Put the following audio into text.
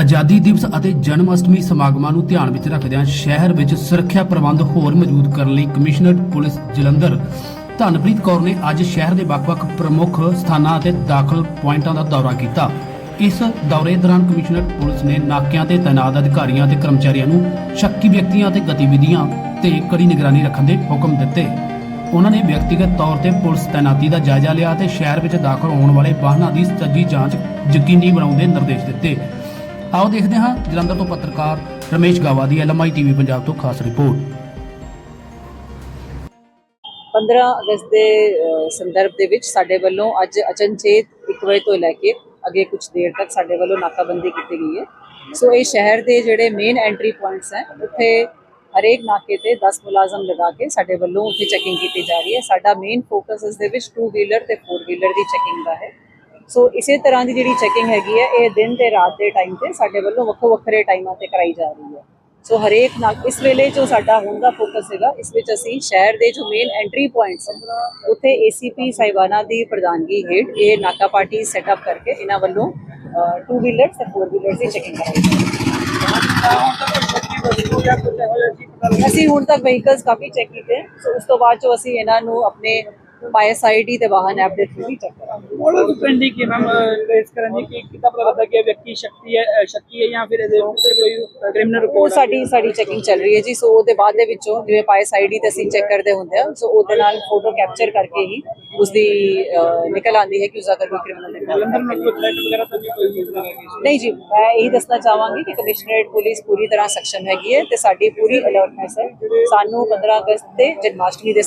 ਆਜ਼ਾਦੀ ਦਿਵਸ ਅਤੇ ਜਨਮ ਅਸ਼ਟਮੀ ਸਮਾਗਮਾਂ ਨੂੰ ਧਿਆਨ ਵਿੱਚ ਰੱਖਦਿਆਂ ਸ਼ਹਿਰ ਵਿੱਚ ਸੁਰੱਖਿਆ ਪ੍ਰਬੰਧ ਹੋਰ ਮਜ਼ਬੂਤ ਕਰਨ ਲਈ ਕਮਿਸ਼ਨਰ ਪੁਲਿਸ ਜਲੰਧਰ ਧਨਪ੍ਰੀਤ ਕੌਰ ਨੇ ਅੱਜ ਸ਼ਹਿਰ ਦੇ ਵੱਖ-ਵੱਖ ਪ੍ਰਮੁੱਖ ਸਥਾਨਾਂ ਅਤੇ ਦਾਖਲ ਪੁਆਇੰਟਾਂ ਦਾ ਦੌਰਾ ਕੀਤਾ। ਇਸ ਦੌਰੇ ਦੌਰਾਨ ਕਮਿਸ਼ਨਰ ਪੁਲਿਸ ਨੇ ਨਾਕਿਆਂ ਤੇ ਤੈਨਾਤ ਅਧਿਕਾਰੀਆਂ ਤੇ ਕਰਮਚਾਰੀਆਂ ਨੂੰ ਸ਼ੱਕੀ ਵਿਅਕਤੀਆਂ ਤੇ ਗਤੀਵਿਧੀਆਂ ਤੇ ਕੜੀ ਨਿਗਰਾਨੀ ਰੱਖਣ ਦੇ ਹੁਕਮ ਦਿੱਤੇ। ਉਹਨਾਂ ਨੇ ਵਿਅਕਤੀਗਤ ਤੌਰ ਤੇ ਪੁਲਿਸ ਤੈਨਾਤੀ ਦਾ ਜਾਇਜ਼ਾ ਲਿਆ ਤੇ ਸ਼ਹਿਰ ਵਿੱਚ ਦਾਖਲ ਹੋਣ ਵਾਲੇ ਵਾਹਨਾਂ ਦੀ ਸੱਜੀ ਜਾਂਚ ਯਕੀਨੀ ਬਣਾਉਣ ਦੇ ਨਿਰਦੇਸ਼ ਦਿੱਤੇ। ਆਓ ਦੇਖਦੇ ਹਾਂ ਜਲੰਧਰ ਤੋਂ ਪੱਤਰਕਾਰ ਰਮੇਸ਼ ਗਾਵਾ ਦੀ ਐਲਐਮਆਈ ਟੀਵੀ ਪੰਜਾਬ ਤੋਂ ਖਾਸ ਰਿਪੋਰਟ। 15 ਅਗਸਤ ਦੇ ਸੰਦਰਭ ਦੇ ਵਿੱਚ ਸਾਡੇ ਵੱਲੋਂ ਅੱਜ ਅਚਨਚੇਤ 1 ਵਜੇ ਤੋਂ ਲੈ ਕੇ ਅੱਗੇ ਕੁਝ ਦੇਰ ਤੱਕ ਸਾਡੇ ਵੱਲੋਂ ਨਾਕਾਬੰਦੀ ਕੀਤੀ ਗਈ ਹੈ। ਸੋ ਇਹ ਸ਼ਹਿਰ ਦੇ ਜਿਹੜੇ ਮੇਨ ਐਂਟਰੀ ਪੁਆਇੰਟਸ ਹੈ, ਉੱਥੇ ਹਰੇਕ ਨਾਕੇ ਤੇ 10 ਮੁਲਾਜ਼ਮ ਲਗਾ ਕੇ ਸਾਡੇ ਵੱਲੋਂ ਉੱਥੇ ਚੈਕਿੰਗ ਕੀਤੀ ਜਾ ਰਹੀ ਹੈ। ਸਾਡਾ ਮੇਨ ਫੋਕਸ ਇਸ ਦੇ ਵਿੱਚ 2 ਵੀਲਰ ਤੇ 4 ਵੀਲਰ ਦੀ ਚੈਕਿੰਗ ਦਾ ਹੈ। ਸੋ ਇਸੇ ਤਰ੍ਹਾਂ ਦੀ ਜਿਹੜੀ ਚੈਕਿੰਗ ਹੈਗੀ ਹੈ, ਇਹ ਦਿਨ ਤੇ ਰਾਤ ਦੇ ਟਾਈਮ ਤੇ ਸਾਡੇ ਵੱਲੋਂ ਵੱਖੋ ਵੱਖਰੇ ਟਾਈਮਾਂ ਤੇ ਕਰਾਈ ਜਾ ਰਹੀ ਹੈ। ਸੋ ਹਰੇਕ ਨਾ ਇਸ ਵੇਲੇ ਜੋ ਸਾਡਾ ਹੁਣ ਦਾ ਫੋਕਸ ਹੈਗਾ, ਇਸ ਵਿੱਚ ਅਸੀਂ ਸ਼ਹਿਰ ਦੇ ਜੋ ਮੇਨ ਐਂਟਰੀ ਪੁਆਇੰਟਸ ਉੱਥੇ ਏਸੀਪੀ ਸਾਹਿਬਾਨਾ ਦੀ ਪ੍ਰਧਾਨਗੀ ਹੇਠ ਇਹ ਨਾਕਾ ਪਾਰਟੀ ਸੈਟਅਪ ਕਰਕੇ ਇਹਨਾਂ ਵੱਲੋਂ 2 ਵੀਲਰਸ ਤੇ 4 ਵੀਲਰਸ ਦੀ ਚੈਕਿੰਗ ਕਰਾਈ ਜਾਏਗੀ ਅਸੀਂ ਹੁਣ ਤੱਕ ਵਹੀਕਲਸ ਕਾਫੀ ਚੈੱਕ ਕੀਤੇ ਸੋ ਉਸ ਤੋਂ ਬਾਅਦ ਜੋ ਅਸੀਂ ਇਹਨਾਂ ਨੂੰ ਆਪਣੇ ਪਾਇਸਾਈਡ ਹੀ ਵਾਹਨ ਐਪ ਦੇ ਥਰੂ ਹੀ ਟੱਕਰ ਮੋਡਲ ਟ੍ਰੈਂਡੀ ਕੀ ਮੈਮ ਟ੍ਰੇਸ ਕਰਨ ਦੀ ਕੀ ਕਿਤਾ ਪਤਾ ਲੱਗਦਾ ਕਿ ਇਹ ਵਿਅਕਤੀ ਸ਼ਕਤੀ ਹੈ ਸ਼ੱਕੀ ਹੈ ਜਾਂ ਫਿਰ ਇਹਦੇ ਉੱਤੇ ਕੋਈ ਕ੍ਰਿਮੀਨਲ ਰਿਕਾਰਡ ਸਾਡੀ ਸਾਡੀ ਚੈਕਿੰਗ ਚੱਲ ਰਹੀ ਹੈ ਜੀ। ਸੋ ਉਹਦੇ ਬਾਅਦ ਦੇ ਵਿੱਚੋਂ ਜਿਵੇਂ ਪਾਇਸਾਈਡ ਤੇ ਅਸੀਂ ਚੈੱਕ ਕਰਦੇ ਹੁੰਦੇ ਆ ਸੋ ਉਹਦੇ ਨਾਲ ਫੋਟੋ ਕੈਪਚਰ ਕਰਕੇ ਹੀ ਉਸ ਦੀ ਨਿਕਲ ਆਉਂਦੀ ਹੈ ਕਿ ਉਸ ਕੋਈ ਕ੍ਰਿਮੀਨਲ ਰਿਕਾਰਡ ਨਹੀਂ ਜੀ? ਮੈਂ ਇਹ ਦੱਸਣਾ ਚਾਹਾਂਗੀ ਕਿ ਕਮਿਸ਼ਨਰੇਟ ਪੁਲਿਸ ਪੂਰੀ ਤਰ੍ਹਾਂ ਸਖਸ਼ਮ ਹੈਗੀ ਹੈ ਤੇ ਸਾਡੀ ਪੂਰੀ ਅਲਰਟਨੈਸ ਹੈ ਸਾਨੂੰ 15 ਅਗਸਤ ਤੇ ਜਨਮਾਸ਼ਟਮੀ ਦੇ